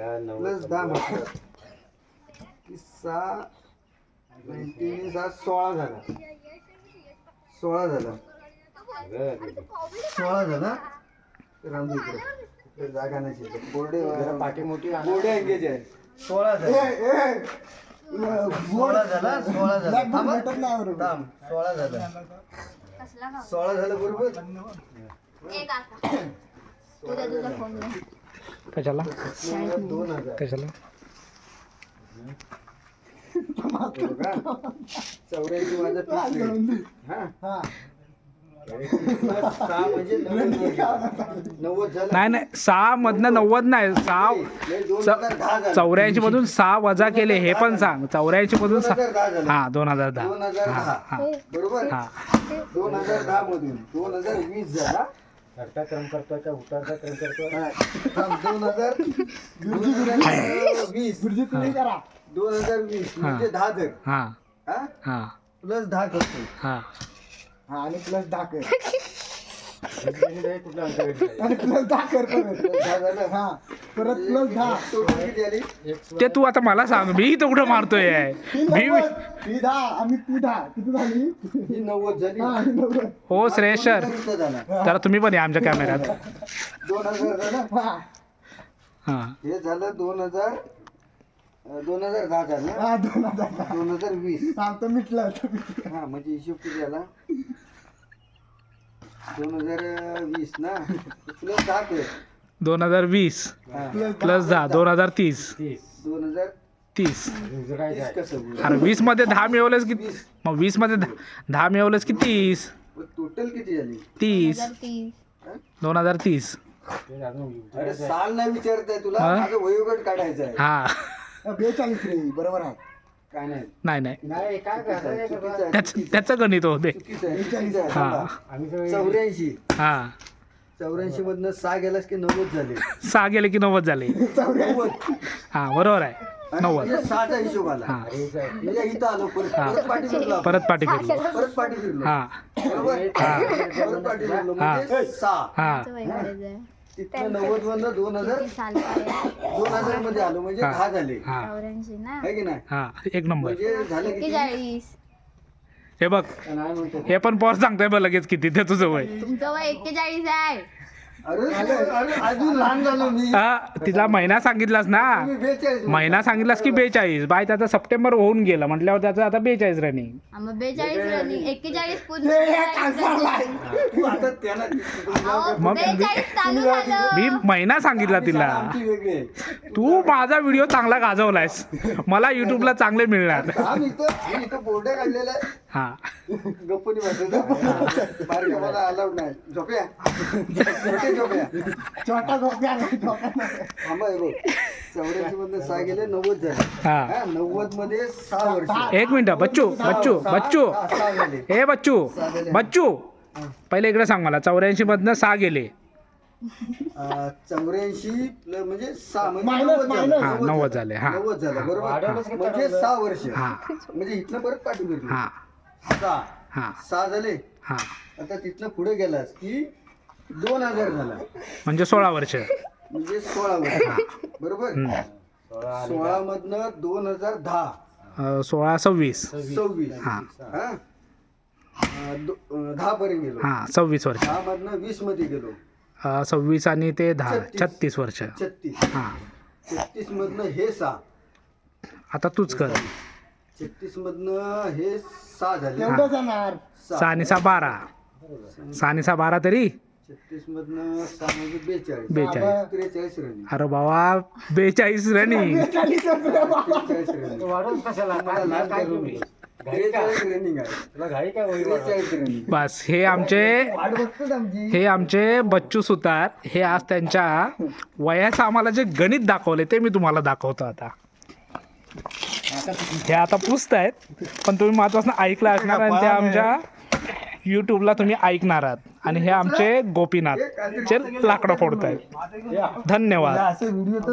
Plus दहा म्हटलं की सहा नाईन्टीन सहा सोळा झाला. सोळा झाला. सोळा झाला. तर राहून दे इकडे. इकडे जागा नाही शिल्लक. बोर्डे पाठी मोठी बोर्डे एंगेज आहे. सोळा झाला. सोळा झाला. सोळा झाला. थांब हं. थांब. सोळा झाला. कसला? सोळा झालं बरोबर? ए काका. तुझा तुझा फोन दे. कशाला? कशाला? चौऱ्याऐंशी माझा म्हणजे नाही नाही सहा मधनं नव्वद नाही सहा चौऱ्याऐंशी मधून सहा वजा केले हे पण सांग. चौऱ्याऐंशी मधून हा दोन हजार दहा. हा हा. बरोबर? हा. दोन हजार दहा मधून. दोन हजार वीस झाला. घरचा क्रम करतोय का? उतारचा क्रम करतोय? हा, थांब, दोन हजार वीस. दोन हजार वीस. म्हणजे दहा दर हा. प्लस दहा करतो हा आणि प्लस दहा कर. आणि प्लस दहा कर परत हा प्लस दहा ते तू आता मला सांग मी इथं कुठं मारतोय? मी ही दहा आम्ही तू दहा किती झाली ही नव्वद झाली हो श्रेयस सर झाला जरा तुम्ही पण या आमच्या कॅमेऱ्यात. दोन हजार झालं हा. हे झालं दोन हजार अं, दोन हजार दहा झालं दोन हजार दोन हजार वीस मिटलं हा म्हणजे हिशोब किती झाला? दोन हजार वीस ना? प्लस दहा दोन हजार वीस. प्लस दहा दोन हजार तीस. दोन हजार तीस. तीस कसं बोलू? अरे वीसमध्ये दहा मिळवलेस की मग वीसमध्ये दहा दहा मिळवलेस की तीस? टोटल किती झाली? तीस. दोन हजार तीस. अरे साल नाही विचारताय तुला हा? माझं वयोगट काढायचं आहे हा बेचाळीस रे बरोबर आहे. काय नाही. नाही काय त्याच त्याचं गणित होते चुकीचं आहे, चुकीचं आहे. हा. आम्ही सगळे चौऱ्याऐंशी. हा. चौऱ्याऐंशी मधनं सहा गेलास की नव्वद झाले? सहा गेले की नव्वद झाले. नव्वद हा बरोबर आहे. आणि नव्वद. म्हणजे सहाचा हिशोब आला. हा. म्हणजे इथं आलो परत हा. परत पाठी फिरलो आपण. परत पाठी फिरलो. परत पाठी फिरलो. हा. बरोबर? हा. परत पाठी फिरलो. हा. म्हणजे सहा. हा. तिथनं नव्वद मधनं दोन हजार? दोन हजारमध्ये आलो म्हणजे हा. दहा झाले. हा. चौऱ्याऐंशी ना? आहे की नाही? हा एक नंबर. म्हणजे झालं किती? एक्केचाळीस हे बघ नाही म्हणतो हे पण पॉज सांगतोय बघ लगेच किती ते तुझं वय. तुमचं वय एक्केचाळीस आहे. अजून लहान झालो मी. हा तिला महिना सांगितलास ना? मी बेचाळीस महिना सांगितलास की बेचाळीस? बाय त्याचा सप्टेंबर होऊन गेला. म्हटल्यावर त्याचं आता बेचाळीस रनिंग मग बेचाळीस रनिंग एक्केचाळीस पूर्ण बेचाळीस तू आता त्याला अहो, मग- बेचाळीस चालू झालं. मी महिना सांगितला तिला. आमची वेगळी. आहे तू माझा व्हिडिओ चांगला गाजवलायस. मला युट्यूबला चांगले मिळणार. आम्ही इथं मी इथं बोर्ड काढलेला आहे. हा. गप्पनी बसायचं बारक्या मला अलाउड नाही. झोप्या? छोटे झोप्या? छोटा झोप्या थांबा हे बघ. चौऱ्याऐंशी मधनं सहा गेले नव्वद झाले. नव्वदमध्ये सहा वर्ष. एक मिनिट बच्चू बच्चू बच्चू. हे बच्चू बच्चू. पहिले इकडे सांग मला चौऱ्याऐंशी मधनं सहा गेले. चौऱ्याऐंशी म्हणजे सहा म्हणजे नव्वद झालं. हा नव्वद झाले नव्वद झालं बरोबर? म्हणजे सहा वर्ष. हा. म्हणजे इथनं परत पाठी फिरली हा. सहा हा. सहा झाले. हा. आता तिथनं पुढे गेलास की दोन हजार झाला. म्हणजे सोळा वर्ष. म्हणजे सोळा वर्ष. बरोबर? हम्म. सोळा मधनं दोन हजार दहा. अं, सोळा सव्वीस. सव्वीस. हा. हा. अं, दो- अं, दहा पर्यंत गेलो. हा सव्वीस वर्ष. दहा मधनं वीसमध्ये गेलो. अं, सव्वीस आणि ते दहा छत्तीस. छत्तीस वर्ष. छत्तीस. हा. छत्तीस मधनं हे सहा. आता तूच कर. छत्तीस मधनं हे सहा झाले. हा. सहा. आणि सहा बारा. सहा आणि सहा बारा तरी? छत्तीस मधनं सहा म्हणजे बेचाळीस. बेचाळीस. त्रेचाळीस रनिंग अरे बाबा बेचाळीस रनिंग त्रेचाळीस रनिंग वाढवून कशाला? मला काय लहान काय करून तुम्ही? दे. त्रेचाळीस रनिंग आहे. तुला घाई काय होईल? वाढवायला? त्रेचाळीस रनिंग बस हे आमचे वाट बघतोच आमची. हे आमचे बच्चू सुतार हे आज त्यांच्या वयाचं आम्हाला जे गणित दाखवले ते मी तुम्हाला दाखवतो आता. हे आता पुसतायत पण तुम्ही महत्वाचं ऐकलं असणार आणि ते आमच्या युट्यूबला तुम्ही ऐकणार आहात. आणि हे आमचे गोपीनाथ. जे लाकडं फोडतायत. धन्यवाद. असं व्हिडिओ